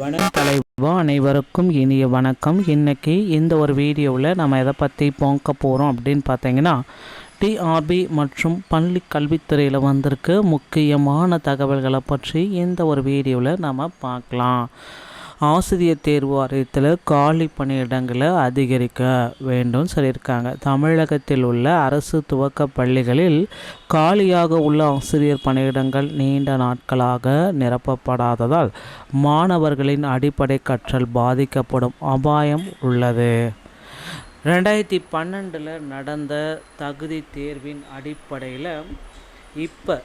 வணக்கம் தலைவா அனைவருக்கும் இனிய வணக்கம். இன்னைக்கு இந்த ஒரு வீடியோவில் நம்ம எதை பற்றி போங்க போகிறோம் அப்படின்னு பார்த்தீங்கன்னா டிஆர்பி மற்றும் பள்ளி கல்வித்துறையில் வந்திருக்கு முக்கியமான தகவல்களை பற்றி இந்த ஒரு வீடியோவில் நம்ம பார்க்கலாம். ஆசிரியர் தேர்வு வாரியத்தில் காலி பணியிடங்களை அதிகரிக்க வேண்டும் சொல்லியிருக்காங்க. தமிழகத்தில் உள்ள அரசு துவக்க பள்ளிகளில் காலியாக உள்ள ஆசிரியர் பணியிடங்கள் நீண்ட நாட்களாக நிரப்பப்படாததால் மாணவர்களின் அடிப்படை கற்றல் பாதிக்கப்படும் அபாயம் உள்ளது. ரெண்டாயிரத்தி பன்னெண்டில் நடந்த தகுதி தேர்வின் அடிப்படையில் இப்போ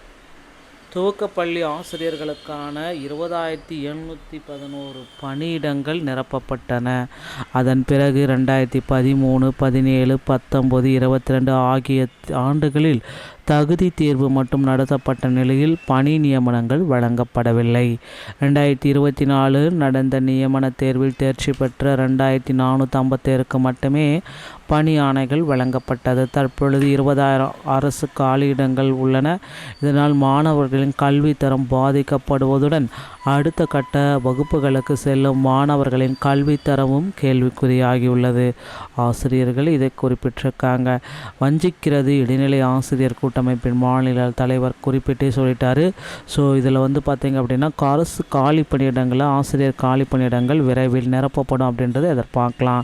துவக்கப்பள்ளி ஆசிரியர்களுக்கான இருபதாயிரத்தி எண்ணூற்றி பதினோரு பணியிடங்கள் நிரப்பப்பட்டன. அதன் பிறகு ரெண்டாயிரத்தி பதிமூணு பதினேழு பத்தொம்பது இருபத்தி ரெண்டு ஆகிய ஆண்டுகளில் தகுதி தேர்வு மட்டும் நடத்தப்பட்ட நிலையில் பணி நியமனங்கள் வழங்கப்படவில்லை. ரெண்டாயிரத்தி இருபத்தி நாலு நடந்த நியமன தேர்வில் தேர்ச்சி பெற்ற ரெண்டாயிரத்தி நானூற்றி ஐம்பத்தேருக்கு மட்டுமே பணி ஆணைகள் வழங்கப்பட்டது. தற்பொழுது இருபதாயிரம் அரசு காலியிடங்கள் உள்ளன. இதனால் மாணவர்களின் கல்வி தரம் பாதிக்கப்படுவதுடன் அடுத்த கட்ட வகுப்புகளுக்கு செல்லும் மாணவர்களின் கல்வி தரமும் கேள்விக்குறியாகியுள்ளது. ஆசிரியர்கள் இதை குறிப்பிட்டிருக்காங்க. வஞ்சிக்கிறது இடைநிலை ஆசிரியர் கூட்டமைப்பின் மாநில தலைவர் குறிப்பிட்டே சொல்லிட்டாரு. ஸோ இதில் வந்து பார்த்தீங்க அப்படின்னா அரசு காலி பணியிடங்களில் ஆசிரியர் காலி பணியிடங்கள் விரைவில் நிரப்பப்படும் அப்படின்றத எதிர்பார்க்கலாம்.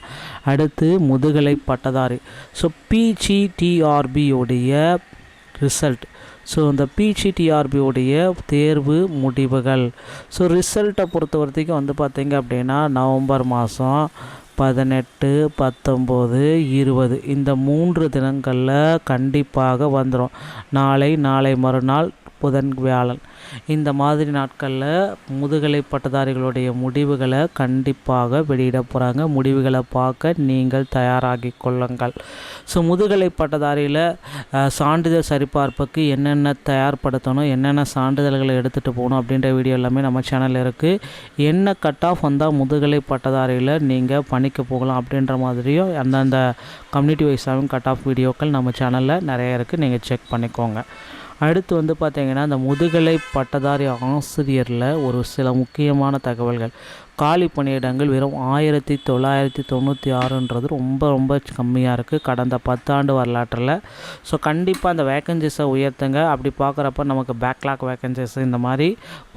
அடுத்து முதுகலை பட்டதாரி. ஸோ பிஜிடிஆர்பியுடைய ரிசல்ட் ஸோ இந்த பிஜிடிஆர்பியுடைய தேர்வு முடிவுகள். ஸோ ரிசல்ட்டை பொறுத்த வரைக்கும் வந்து பார்த்திங்க அப்படின்னா நவம்பர் மாதம் பதினெட்டு பத்தொம்போது இருபது. இந்த மூன்று தினங்களில் கண்டிப்பாக வந்துடும் நாளை நாளை மறுநாள் புதன் வியாழன். இந்த மாதிரி நாட்களில் முதுகலை பட்டதாரிகளுடைய முடிவுகளை கண்டிப்பாக வெளியிட போகிறாங்க முடிவுகளை பார்க்க நீங்கள் தயாராகி கொள்ளுங்கள். ஸோ முதுகலை பட்டதாரியில் சான்றிதழ் சரிபார்ப்புக்கு என்னென்ன தயார்படுத்தணும் என்னென்ன சான்றிதழ்களை எடுத்துகிட்டு போகணும் அப்படின்ற வீடியோ எல்லாமே நம்ம சேனலில் இருக்குது என்ன கட் ஆஃப் வந்தால் முதுகலை பட்டதாரியில் நீங்கள் பணிக்கு போகலாம் அப்படின்ற மாதிரியும் அந்தந்த கம்யூனிட்டி வைஸாகவும் கட் ஆஃப் வீடியோக்கள் நம்ம சேனலில் நிறைய இருக்குது நீங்கள் செக் பண்ணிக்கோங்க. அடுத்து வந்து பார்த்திங்கன்னா இந்த முதுகலை பட்டதாரி ஆசிரியரில் ஒரு சில முக்கியமான தகவல்கள். காலி பணியிடங்கள் வெறும் ஆயிரத்தி தொள்ளாயிரத்தி தொண்ணூற்றி ஆறுன்றது ரொம்ப ரொம்ப கம்மியாக இருக்குது கடந்த பத்தாண்டு வரலாற்றில். ஸோ கண்டிப்பாக அந்த வேக்கன்சிஸை உயர்த்துங்க. அப்படி பார்க்குறப்ப நமக்கு பேக்லாக் வேக்கன்சிஸ் இந்த மாதிரி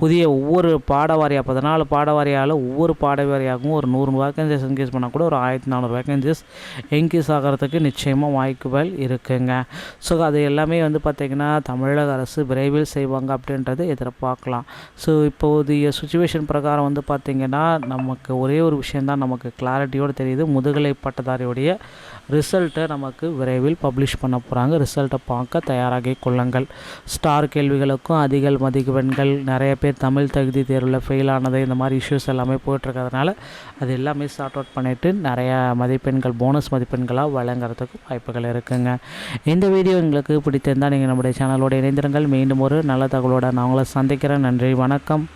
புதிய ஒவ்வொரு பாடவாரியாக பதினாலு பாடவாரியால் ஒவ்வொரு பாடவாரியாகவும் ஒரு நூறு வேக்கன்சிஸ் இன்க்ரீஸ் பண்ணால் கூட ஒரு ஆயிரத்தி நானூறு வேக்கன்சிஸ் இன்க்ரீஸ் ஆகிறதுக்கு நிச்சயமாக வாய்ப்புகள் இருக்குங்க. ஸோ அது எல்லாமே வந்து பார்த்திங்கன்னா தமிழக அரசு விரைவில் செய்வாங்க அப்படின்றது எதிர்பார்க்கலாம். ஸோ இப்போதைய சுச்சுவேஷன் பிரகாரம் வந்து பார்த்திங்கன்னா நமக்கு ஒரே ஒரு விஷயந்தான் நமக்கு கிளாரிட்டியோடு தெரியுது. முதுகலை பட்டதாரியுடைய ரிசல்ட்டை நமக்கு விரைவில் பப்ளிஷ் பண்ண போகிறாங்க ரிசல்ட்டை பார்க்க தயாராகி கொள்ளுங்கள். ஸ்டார் கேள்விகளுக்கும் அதிக மதிப்பெண்கள் நிறைய பேர் தமிழ் தகுதி தேர்வில் ஃபெயில் ஆனது இந்த மாதிரி இஷ்யூஸ் எல்லாமே போயிட்டுருக்கிறதுனால அது எல்லாமே சார்ட் அவுட் பண்ணிவிட்டு நிறையா மதிப்பெண்கள் போனஸ் மதிப்பெண்களாக வழங்குறதுக்கு வாய்ப்புகள் இருக்குங்க. இந்த வீடியோ உங்களுக்கு பிடித்திருந்தால் நீங்கள் நம்முடைய சேனலோட இணைந்திருங்கள். மீண்டும் ஒரு நல்ல தகவலோடு நான் உங்களை சந்திக்கிறேன். நன்றி. வணக்கம்.